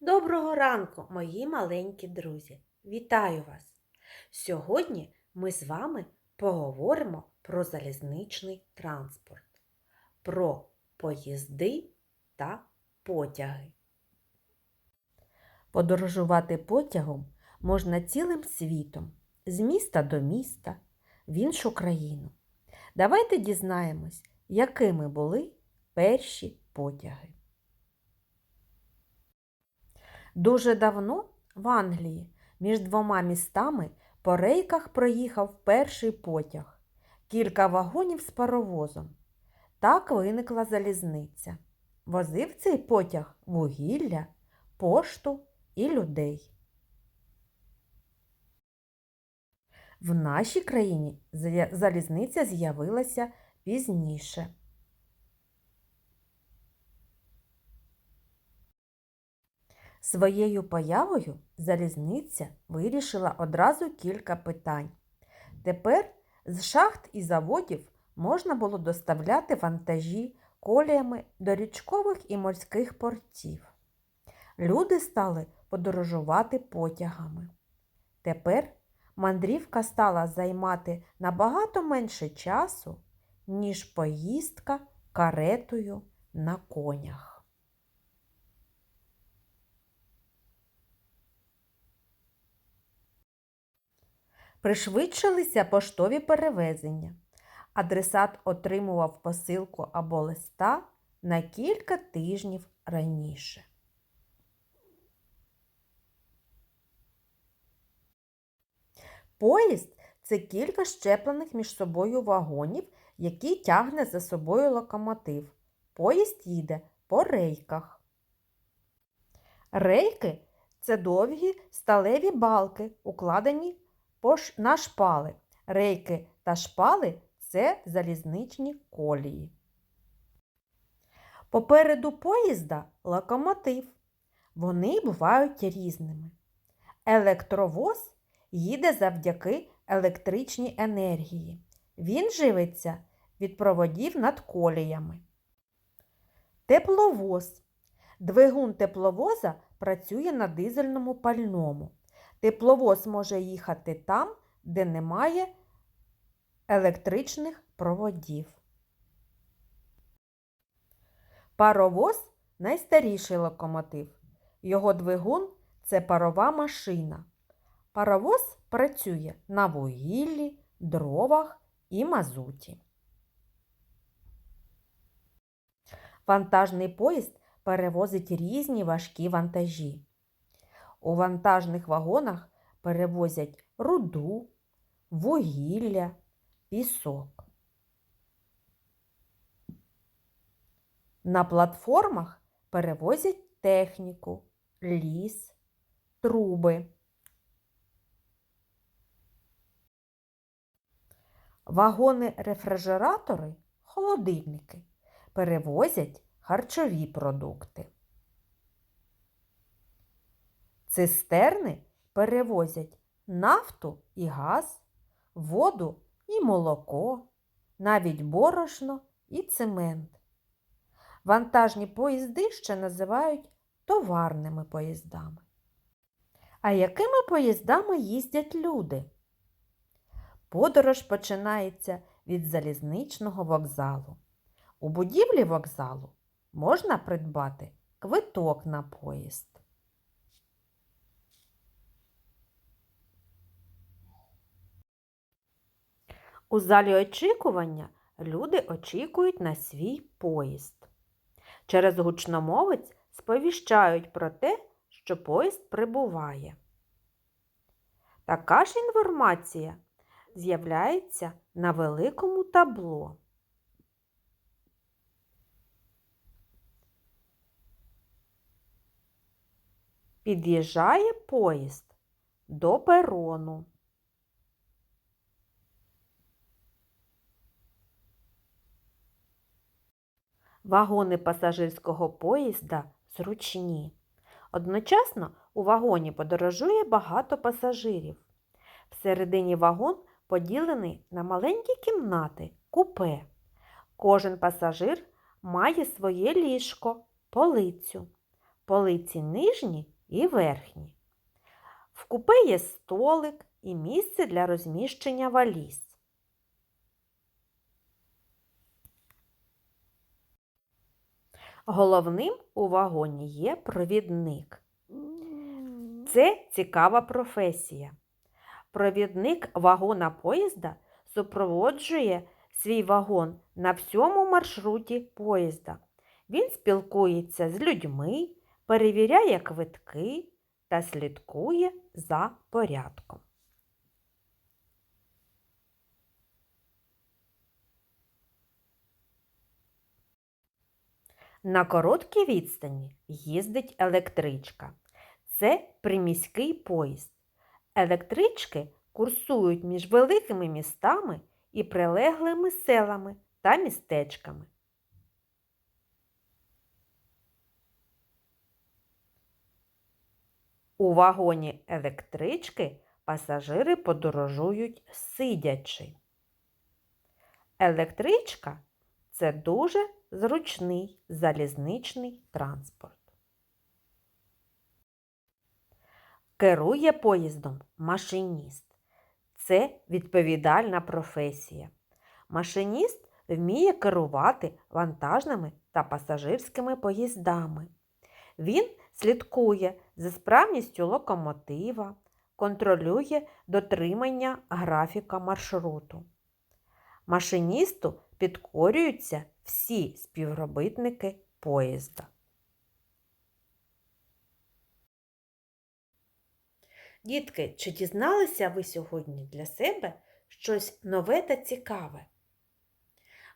Доброго ранку, мої маленькі друзі! Вітаю вас! Сьогодні ми з вами поговоримо про залізничний транспорт, про поїзди та потяги. Подорожувати потягом можна цілим світом, з міста до міста, в іншу країну. Давайте дізнаємось, якими були перші потяги. Дуже давно в Англії між двома містами по рейках проїхав перший потяг, кілька вагонів з паровозом. Так виникла залізниця. Возив цей потяг вугілля, пошту і людей. В нашій країні залізниця з'явилася пізніше. Своєю появою залізниця вирішила одразу кілька питань. Тепер з шахт і заводів можна було доставляти вантажі коліями до річкових і морських портів. Люди стали подорожувати потягами. Тепер мандрівка стала займати набагато менше часу, ніж поїздка каретою на конях. Пришвидшилися поштові перевезення. Адресат отримував посилку або листа на кілька тижнів раніше. Поїзд це кілька щеплених між собою вагонів, які тягне за собою локомотив. Поїзд їде по рейках. Рейки це довгі сталеві балки, укладені на шпали. Рейки та шпали це залізничні колії. Попереду поїзда локомотив. Вони бувають різними. Електровоз їде завдяки електричній енергії. Він живиться від проводів над коліями. Тепловоз. Двигун тепловоза працює на дизельному пальному. Тепловоз може їхати там, де немає електричних проводів. Паровоз найстаріший локомотив. Його двигун це парова машина. Паровоз працює на вугіллі, дровах і мазуті. Вантажний поїзд перевозить різні важкі вантажі. У вантажних вагонах перевозять руду, вугілля, пісок. На платформах перевозять техніку, ліс, труби. Вагони-рефрижератори, холодильники перевозять харчові продукти. Цистерни перевозять нафту і газ, воду і молоко, навіть борошно і цемент. Вантажні поїзди ще називають товарними поїздами. А якими поїздами їздять люди? Подорож починається від залізничного вокзалу. У будівлі вокзалу можна придбати квиток на поїзд. У залі очікування люди очікують на свій поїзд. Через гучномовець сповіщають про те, що поїзд прибуває. Така ж інформація з'являється на великому табло. Під'їжджає поїзд до перону. Вагони пасажирського поїзда зручні. Одночасно у вагоні подорожує багато пасажирів. Всередині вагон поділений на маленькі кімнати, купе. Кожен пасажир має своє ліжко, полицю. полиці нижні і верхні. В купе є столик і місце для розміщення валіз. Головним у вагоні є провідник. Це цікава професія. Провідник вагона поїзда супроводжує свій вагон на всьому маршруті поїзда. Він спілкується з людьми, перевіряє квитки та слідкує за порядком. На короткій відстані їздить електричка. Це приміський поїзд. Електрички курсують між великими містами і прилеглими селами та містечками. У вагоні електрички пасажири подорожують сидячи. Електричка це дуже зручний залізничний транспорт. Керує поїздом машиніст. Це відповідальна професія. Машиніст вміє керувати вантажними та пасажирськими поїздами. Він слідкує за справністю локомотива, контролює дотримання графіка маршруту. Машиністу підкорюються всі співробітники поїзда. Дітки, чи дізналися ви сьогодні для себе щось нове та цікаве?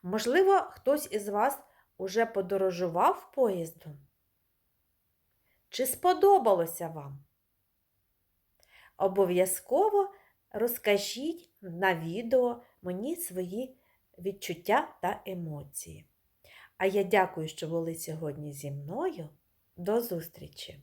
Можливо, хтось із вас уже подорожував поїздом? Чи сподобалося вам? Обов'язково розкажіть на відео мені свої відчуття та емоції. А я дякую, що були сьогодні зі мною. До зустрічі!